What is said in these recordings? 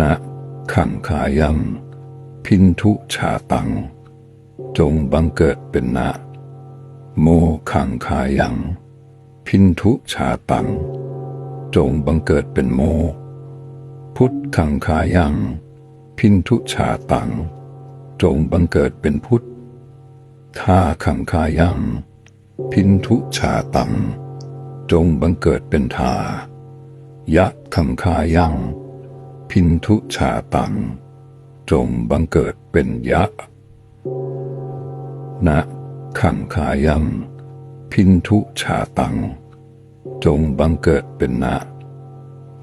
นะขังขายัง พินทุชาตัง จงบังเกิดเป็นนะ โมขังขายัง พินทุชาตัง จงบังเกิดเป็นโม พุทธขังขายัง พินทุชาตัง จงบังเกิดเป็นพุทธท่าขังขายัง พินทุชาตัง จงบังเกิดเป็นทายะขังขายัง พินทุชาตัง จงบังเกิดเป็นยะ นะขังขายัง พินทุชาตัง จงบังเกิดเป็นนะ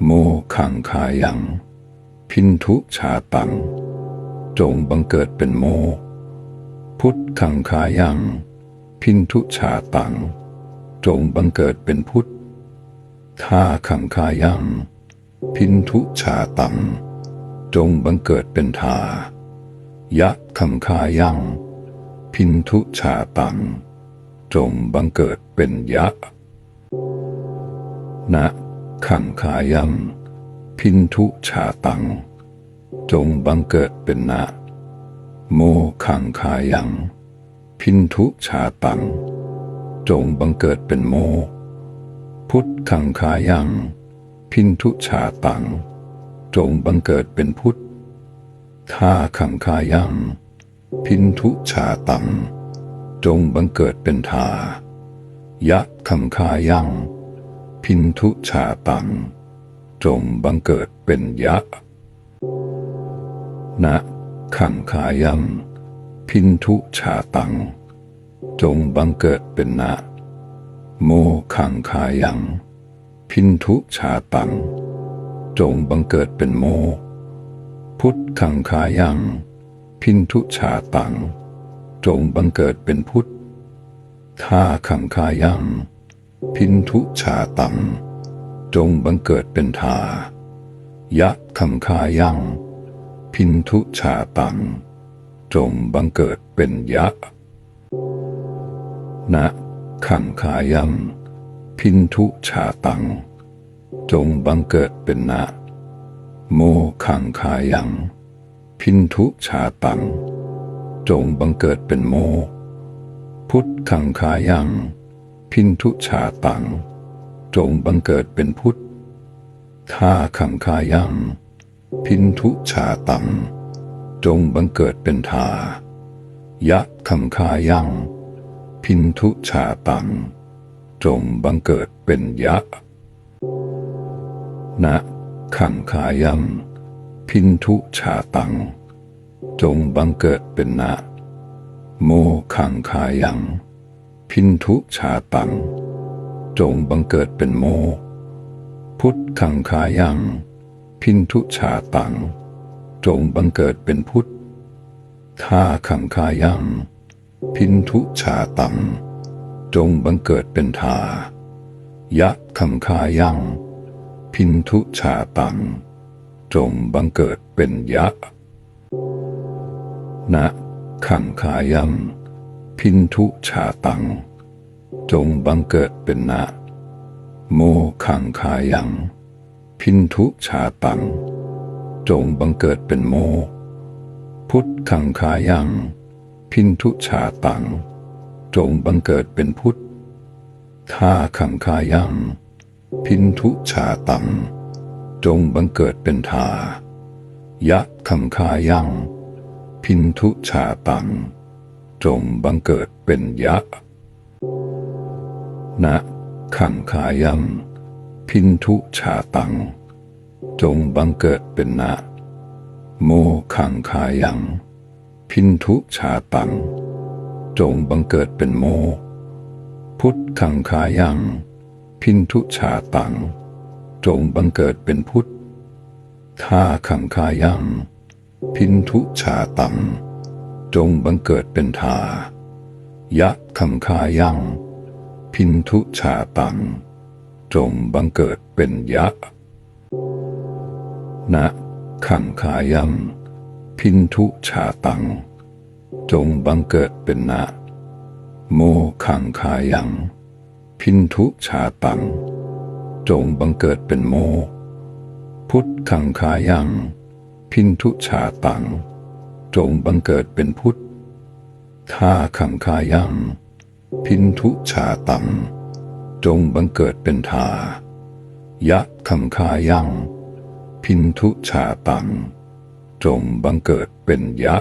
โมขังขายัง พินทุชาตัง จงบังเกิดเป็นโม พุทธขังขายัง พินทุชาตัง จงบังเกิดเป็นพุทธท่าขังขายัง พินทุชาตัง จงบังเกิดเป็นทายะขังขายัง พินทุชาตัง จงบังเกิดเป็นยะ นะขังขายัง พินทุชาตัง จงบังเกิดเป็นนะ โมขังขายัง พินทุชาตัง จงบังเกิดเป็นโม พุทธขังขายัง พินทุชาตัง จงบังเกิดเป็นพุทธท่าขังขายังพินทุชาตัง จงบังเกิดเป็นทายะขังขายังพินทุชาตัง จงบังเกิดเป็นยะนะขังขายังพินทุชาตัง จงบังเกิดเป็นนะ โมขังขายัง พินทุชาตัง จงบังเกิดเป็นโม พุทธังขายัง พินทุชาตัง จงบังเกิดเป็นพุทธท่าขังขายัง พินทุชาตัง จงบังเกิดเป็นทายะขังขายัง พินทุชาตัง จงบังเกิดเป็นยะ นะขังขายัง พินทุชาตัง จงบังเกิดเป็นนะโมขังขายัง พินทุชาตัง จงบังเกิดเป็นโม พุทธขังขายัง พินทุชาตัง จงบังเกิดเป็นพุทธท่าขังขายัง พินทุชาตัง จงบังเกิดเป็นทายะขังขายัง พินทุชาตัง จงบังเกิดเป็นยะ นะขังขายัง พินทุชาตัง จงบังเกิดเป็นนะ โมขังขายัง พินทุชาตัง จงบังเกิดเป็นโม พุทธขังขายัง พินทุชาตัง จงบังเกิดเป็นพุทธท่าขังขายัง พินทุชาตัง จงบังเกิดเป็นทายะขังขายัง พินทุชาตัง จงบังเกิดเป็นยะ นะขังขายัง พินทุชาตัง จงบังเกิดเป็นนะ โมขังขายัง พินทุชาตัง จงบังเกิดเป็นโม พุทธขังขายัง พินทุชาตัง จงบังเกิดเป็นพุทธท่าขังขายัง พินทุชาตัง จงบังเกิดเป็นทายะขังขายัง พินทุชาตัง จงบังเกิดเป็นยะ นะขังขายัง พินทุชาตัง จงบังเกิดเป็นนะ โมขังขายัง พินทุชาตัง จงบังเกิดเป็นโม พุทธขังขายัง พินทุชาตัง จงบังเกิดเป็นพุทธท่าขังขายัง พินทุชาตัง จงบังเกิดเป็นทายะขังขายัง พินทุชาตัง จงบังเกิดเป็นยะนะขังขายัง พินทุชาตัง จงบังเกิดเป็นนะโมขังขายัง พินทุชาตัง จงบังเกิดเป็นโม พุทธขังขายัง พินทุชาตัง จงบังเกิดเป็นพุทธท่าขังคายัง พินทุชาตัง จงบังเกิดเป็นทายะขังคายัง พินทุชาตัง จงบังเกิดเป็นยะ